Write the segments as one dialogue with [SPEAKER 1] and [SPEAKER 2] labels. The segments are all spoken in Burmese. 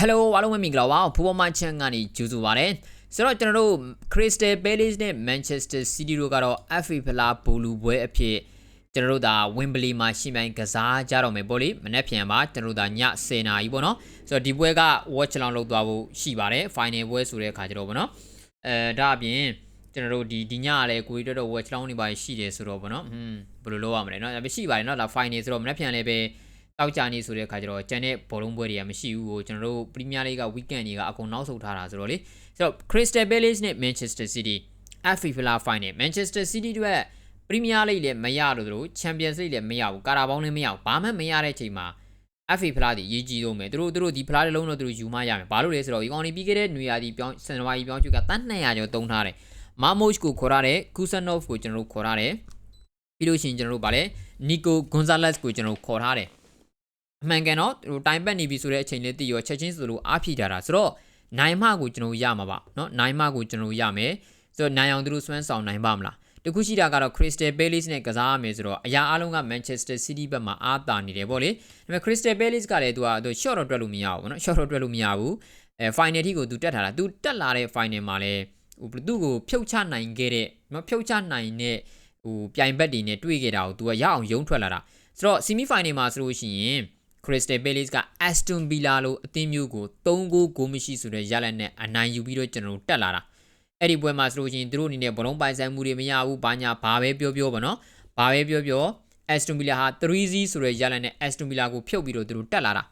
[SPEAKER 1] Hello အားလုံးပဲမင်္ဂလာပါဖူဘောမချန်ကနေကြိုဆိုပါရစေဆိုတော့ကျွန်တော်တို့ Crystal Palace နဲ့ Manchester City တို့ကတော့ FA ဖလားဘူလူပွဲအဖြစ်ကျွန်တော်တို့ဒါ Wembley မှာရှင်ပြိုင်ကစားကြတော့မယ်ပေါ့လေမနေ့ပြန်ပါကျွန်တော်တို့ဒါည10:00နာရီပေါ့နော်ဆိုတော့ဒီပွဲက watch along လုပ်သွားဖို့ရှိပါတယ် final ပွဲဆိုတဲ့အခါကျတော့ပေါ့နော်အဲဒါအပြင်ကျွန်တော်တို့ဒီဒီညကလည်းကိုကြီးတော်တော် watch along နေပါရှိတယ်ဆိုတော့ပေါ့နော်ဟွန်းဘယ်လိုလုပ်ရမလဲเนาะဒါပေမဲ့ရှိပါတယ်เนาะဒါ final ဆိုတော့မနေ့ပြန်လည်းပဲ တောက်ကြနေဆိုတဲ့အခါကျတော့ကျန်တဲ့ဘောလုံးပွဲတွေကမရှိဘူးကိုကျွန်တော်တို့ Premier League က weekend တွေကအကုန်နောက်ဆုတ်ထားတာဆိုတော့လေဆိုတော့ Crystal Palace နဲ့ Manchester City FA Villa Final Manchester City တို့ Premier League လည်းမရလို့တို့ Champions League လည်းမရဘူးကာရာဘောင်းလည်းမရဘူးဘာမှမရတဲ့အချိန်မှာ FA ဖလားဒီရေးကြည့်တော့မယ်သူတို့သူတို့ဒီဖလားတစ်လုံးတော့သူတို့ယူမရမယ်ဘာလို့လဲဆိုတော့ဒီကောင်ဒီပြီးခဲ့တဲ့နွေရာသီပြောင်းစန်နဝါရီပြောင်းချူကတန်း200ကျော်တုံးထားတယ်မာမို့ချ်ကိုခေါ်ရတယ်ကူဆန်နော့ဖ်ကိုကျွန်တော်တို့ခေါ်ရတယ်ပြီးလို့ရှိရင်ကျွန်တော်တို့ဗာလဲနီကိုဂွန်ဇာလက်စ်ကိုကျွန်တော်တို့ခေါ်ထားတယ် အမှန်ကန်တော့ဟိုတိုင်ပတ်နေပြီဆိုတဲ့အချိန်လေးတည်ရောချက်ချင်းဆိုလို့အားဖြည့်ထားတာဆိုတော့နိုင်မကိုကျွန်တော်ရမှာပါเนาะနိုင်မကိုကျွန်တော်ရမယ်ဆိုတော့နိုင်အောင်သူတို့စွမ်းဆောင်နိုင်ပါမလားတခုရှိတာကတော့ Crystal Palace နဲ့ကစားရမယ်ဆိုတော့အရာအလုံးက Manchester City ဘက်မှာအားတာနေတယ်ပေါ့လေဒါပေမဲ့ Crystal Palace ကလည်းသူကသူ short တော့တွက်လို့မရဘူးเนาะ short တော့တွက်လို့မရဘူးအဲ final ထိကိုသူတက်ထားတာသူတက်လာတဲ့ final မှာလည်းဟိုသူ့ကိုဖြုတ်ချနိုင်ခဲ့တဲ့เนาะဖြုတ်ချနိုင်တဲ့ဟိုပြိုင်ဘက်တွေနဲ့တွေ့ခဲ့တာကိုသူကရအောင်ယုံထွက်လာတာဆိုတော့ semi final မှာဆိုလို့ရှိရင် Crystal Palace က Aston Villa လို့အသင်းမျိုးကို3ဂိုးဂိုးမရှိဆိုတဲ့ရလဒ်နဲ့အနိုင်ယူပြီးတော့ကျွန်တော်တို့တက်လာတာအဲ့ဒီပွဲမှာဆိုလို့ရှိရင်သူတို့အနေနဲ့ဘလုံးပိုင်ဆိုင်မှုတွေမရဘူးဘာညာဘာပဲပြောပြောပါနော်ဘာပဲပြောပြော Aston Villa ဟာ3-0ဆိုတဲ့ရလဒ်နဲ့ Aston Villa ကိုဖြုတ်ပြီးတော့သူတို့တက်လာတာ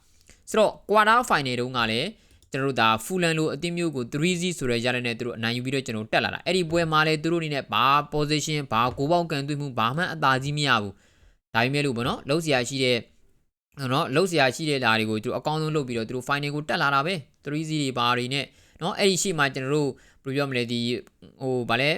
[SPEAKER 1] ဆိုတော့ quarter final တုန်းကလည်းကျွန်တော်တို့ဒါဖူလန်လိုအသင်းမျိုးကို3-0ဆိုတဲ့ရလဒ်နဲ့သူတို့အနိုင်ယူပြီးတော့ကျွန်တော်တက်လာတာအဲ့ဒီပွဲမှာလည်းသူတို့အနေနဲ့ဘာ position ဘာကိုပေါက်ကန်သွင်းမှုဘာမှအသာကြီးမရဘူးဒါပေမဲ့လို့ပေါ့နော်လုံးစရာရှိတဲ့ နော်လောက်စရာရှိတဲ့ဓာတ်တွေကိုသူတို့အကောင်းဆုံးလုပ်ပြီးတော့သူတို့ final ကိုတက်လာတာပဲ 3C တွေဘာတွေနဲ့နော်အဲ့ဒီရှိမှကျွန်တော်တို့ဘယ်လိုပြောမလဲဒီဟိုဗာလဲ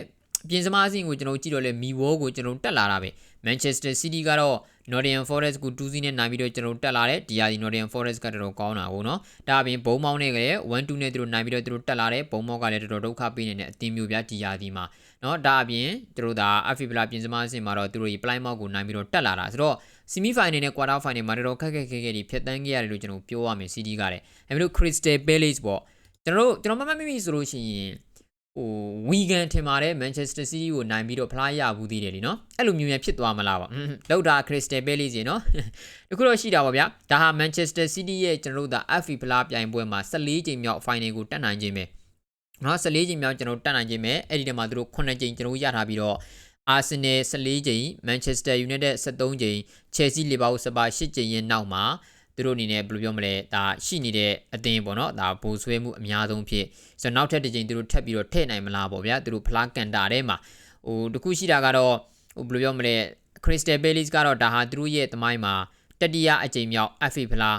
[SPEAKER 1] ပြင်စမအဆင့်ကိုကျွန်တော်ကြည့်တော့လဲမီဝေါကိုကျွန်တော်တက်လာတာပဲ Manchester City ကတော့ Nottingham Forest ကို2-0နဲ့နိုင်ပြီးတော့ကျွန်တော်တက်လာတယ်ဒီယာဒီ Nottingham Forest ကတော်တော်ကောင်းတာကိုနော်ဒါအပြင်ဘုံမောင်းနဲ့ကလည်း1-2နဲ့သူတို့နိုင်ပြီးတော့သူတို့တက်လာတယ်ဘုံမောင်းကလည်းတော်တော်ဒုက္ခပေးနေတဲ့အသင်းမျိုးပြဒီယာဒီမှာနော်ဒါအပြင်သူတို့ဒါ AFC ပြင်စမအဆင့်မှာတော့သူတို့ဒီ Plymouth ကိုနိုင်ပြီးတော့တက်လာတာဆိုတော့ semi final နဲ့ quarter final မှာတော်တော်ခက်ခက်ခဲခဲတွေဖြတ်တန်းခဲ့ရတယ်လို့ကျွန်တော်ပြောရမယ် CD ကလည်းအဲမျိုး Crystal Palace ပေါ့ကျွန်တော်တို့ကျွန်တော်မမှတ်မိမိဆိုလို့ရှိရင်ဟိုဝီဂန်ထင်ပါတယ် Manchester City ကိုနိုင်ပြီးတော့ဖလားရဘူးသေးတယ်လीနော်အဲ့လိုမျိုးများဖြစ်သွားမလားပေါ့လောက်တာ Crystal Palace ရေနော်တခုတော့ရှိတာပါဗျာဒါဟာ Manchester City ရဲ့ကျွန်တော်တို့ဒါ FA ဖလားပြိုင်ပွဲမှာ14ချိန်မြောက် final ကိုတက်နိုင်ခြင်းပဲနော်14ချိန်မြောက်ကျွန်တော်တက်နိုင်ခြင်းပဲအဲ့ဒီတည်းမှာသူတို့9ချိန်ကျွန်တော်ရထားပြီးတော့ အာဆင်နယ်14ကြိမ်မန်ချက်စတာယူနိုက်တက်73ကြိမ်ချယ်ဆီလီဗာပူးစပါ8ကြိမ်ရဲ့နောက်မှာသူတို့အနေနဲ့ဘယ်လိုပြောမလဲဒါရှိနေတဲ့အသင်းပေါ့နော်ဒါဘိုးဆွဲမှုအများဆုံးဖြစ်ဆိုတော့နောက်ထပ်တစ်ကြိမ်သူတို့ထပ်ပြီးတော့ထည့်နိုင်မလားပေါ့ဗျာသူတို့ဖလားကန်တာထဲမှာဟိုတခုရှိတာကတော့ဟိုဘယ်လိုပြောမလဲ Crystal Palace ကတော့ဒါဟာသူတို့ရဲ့သမိုင်းမှာတတိယအကြိမ်မြောက် FA ဖလား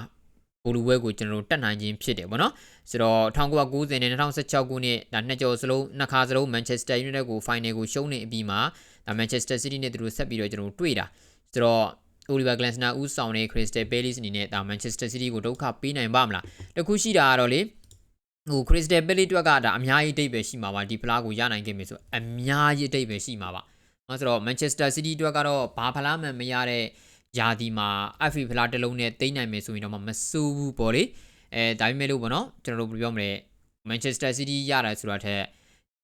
[SPEAKER 1] ဘူလူဝဲကိုကျွန်တော်တို့တက်နိုင်ခြင်းဖြစ်တယ်ပေါ့နော်ဆိုတော့1990နဲ့2016ခုနှစ်ဒါနှစ်ကျော်စလုံးနှစ်ခါစလုံး Manchester United ကို final ကိုရှုံးနေအပြီးမှာဒါ Manchester City နဲ့သူတို့ဆက်ပြီးတော့ကျွန်တော်တို့တွေ့တာဆိုတော့ Oliver Glasner ဦးဆောင်တဲ့ Crystal Palace အနေနဲ့ဒါ Manchester City ကိုဒုက္ခပေးနိုင်ပါမလားတခုရှိတာကတော့လေဟို Crystal Palace အတွက်ကဒါအများကြီးအတိတ်ပဲရှိမှာပါဒီဖလားကိုရနိုင်ခဲ့ပြီဆိုအများကြီးအတိတ်ပဲရှိမှာပါအဲဆိုတော့ Manchester City အတွက်ကတော့ဘာဖလားမှမရတဲ့ ရာသီမှာ FV ဖလားတစ်လုံးနဲ့တိမ့်နိုင်မယ်ဆိုရင်တော့မဆိုးဘူးပေါ့လေအဲဒါပေမဲ့လို့ပေါ့နော်ကျွန်တော်တို့ပြောမလဲ Manchester City ရတာဆိုတာထက်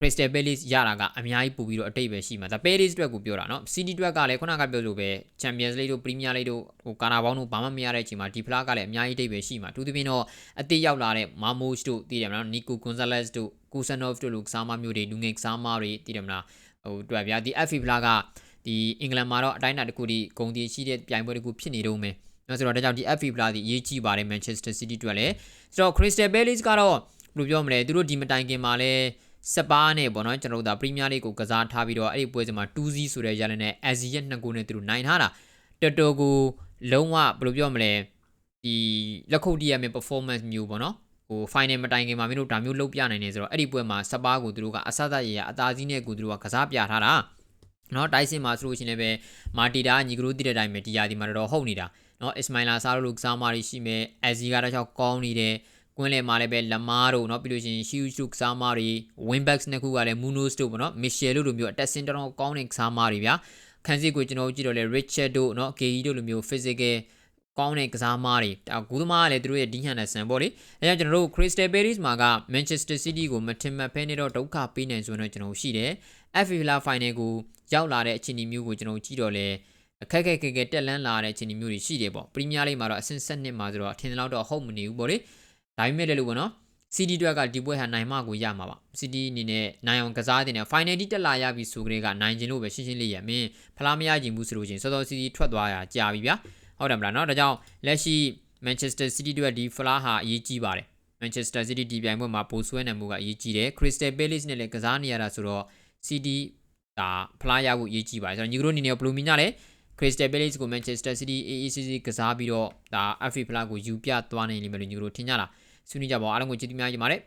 [SPEAKER 1] Crystal Palace ရတာကအများကြီးပူပြီးတော့အတိတ်ပဲရှိမှာဒါ Palace အတွက်ကိုပြောတာနော် City အတွက်ကလည်းခုနကပြောလိုပဲ Champions League တို့ Premier League တို့ဟိုကာနာဘောင်းတို့ဘာမှမရတဲ့အချိန်မှာဒီဖလားကလည်းအများကြီးအတိတ်ပဲရှိမှာသူသဖြင့်တော့အတိတ်ရောက်လာတဲ့ Marmos တို့သိတယ်မလား Nico Gonzalez တို့ Kusanov တို့လိုကစားမမျိုးတွေလူငယ်ကစားမတွေသိတယ်မလားဟိုတွေ့ဗျာဒီ FV ဖလားက ဒီအင်္ဂလန်မှာတော့အတိုင်းအတာတစ်ခုဒီဂုံတီရှိတဲ့ပြိုင်ပွဲတစ်ခုဖြစ်နေတော့မယ်နော်ဆိုတော့ဒါကြောင့်ဒီ FA ဖလားဒီအရေးကြီးပါတယ် Manchester City အတွက်လည်းဆိုတော့ Crystal Palace ကတော့ဘယ်လိုပြောမလဲသူတို့ဒီမတိုင်ခင်မှာလည်းစပါးနဲ့ပေါ့နော်ကျွန်တော်တို့ဒါပရီးမီးယားလိကိုကစားထားပြီးတော့အဲ့ဒီပွဲစဉ်မှာ2-0ဆိုတဲ့ရလနဲ့ AZ ရဲ့နှစ်ကိုနဲ့သူတို့နိုင်ထားတာတော်တော်ကိုလုံးဝဘယ်လိုပြောမလဲဒီလက်ခုပ်တည်းရမယ့် performance မျိုးပေါ့နော်ဟို final မတိုင်ခင်မှာမင်းတို့ဒါမျိုးလုပ်ပြနိုင်နေဆိုတော့အဲ့ဒီပွဲမှာစပါးကိုသူတို့ကအဆအသက်ရရအသာစီးနဲ့ကိုသူတို့ကကစားပြထားတာ နော်တိုက်စင်မှာဆိုလို့ရှိရင်လည်းပဲမာတီတာညီကရိုးတည်တဲ့အတိုင်းပဲဒီယာဒီမှာတော့ဟုတ်နေတာနော်အစ္စမိုင်လာဆာတို့လိုကစားမတွေရှိမယ်အဇီကတော့ကောင်းနေတယ်ကွင်းလယ်မှာလည်းပဲလမားတို့เนาะပြီးလို့ရှိရင်ရှီယူရှုကစားမားတွေ wing backs နှစ်ခုကလည်း Munoz တို့ပေါ့เนาะ Michel တို့လိုမျိုးအတက်စင်တော်တော်ကောင်းတဲ့ကစားမားတွေဗျာခန်းစစ်ကိုကျွန်တော်ကြည့်တော့လေ Richard တို့เนาะ KE တို့လိုမျိုး physical ကောင်းတဲ့ကစားမားတွေဒါဂူးသမားကလည်းသူတို့ရဲ့ဒီဟန်နဲ့ဆန်ပေါ့လေအဲကြောင့်ကျွန်တော်တို့ Crystal Palace မှာက Manchester City ကိုမထင်မှတ်ဖဲနေတော့ဒုက္ခပေးနိုင်ဆိုရင်တော့ကျွန်တော်တို့ရှိတယ် FA La Final ကိုရောက်လာတဲ့အခြေအနေမျိုးကိုကျွန်တော်ကြည့်တော့လဲအခက်ခက်ခက်ခက်တက်လန်းလာတဲ့အခြေအနေမျိုးတွေရှိတယ်ပေါ့ပရီးမီးယားလိမှာတော့အဆင့်7နှစ်မှာဆိုတော့အထင်တော့တော့ဟုတ်မနေဘူးပေါ့လေဒါပေမဲ့လည်းလို့ပေါ့နော် CD တွက်ကဒီပွဲဟာနိုင်မကိုရမှာပါ CD အနေနဲ့နိုင်အောင်ကစားတင်တယ် final တိတက်လာရပြီဆိုကြတဲ့ကနိုင်ခြင်းလို့ပဲရှင်းရှင်းလေးရမင်းဖလားမရခြင်းဘူးဆိုလို့ချင်းစောစော CD ထွက်သွားရကြာပြီဗျာ ဟုတ်တယ်မလားเนาะဒါကြောင့်လက်ရှိ Manchester City တို့ဒီဖလားဟာအရေးကြီးပါတယ် Manchester City ဒီပြိုင်ပွဲမှာပိုဆွဲနိုင်မှုကအရေးကြီးတယ် Crystal Palace နဲ့လည်းကစားနေရတာဆိုတော့ CD ဒါဖလားရဖို့အရေးကြီးပါတယ်ဆိုတော့ညီတို့အနေနဲ့ဘလူးမီနာလည်း Crystal Palace ကို Manchester City AACC ကစားပြီးတော့ဒါ FA ဖလားကိုယူပြသွားနိုင်လိမ့်မယ်လို့ညီတို့ထင်ကြလားဆွေးနွေးကြပါဦးအားလုံးကိုကျေးဇူးများကြီးပါတယ်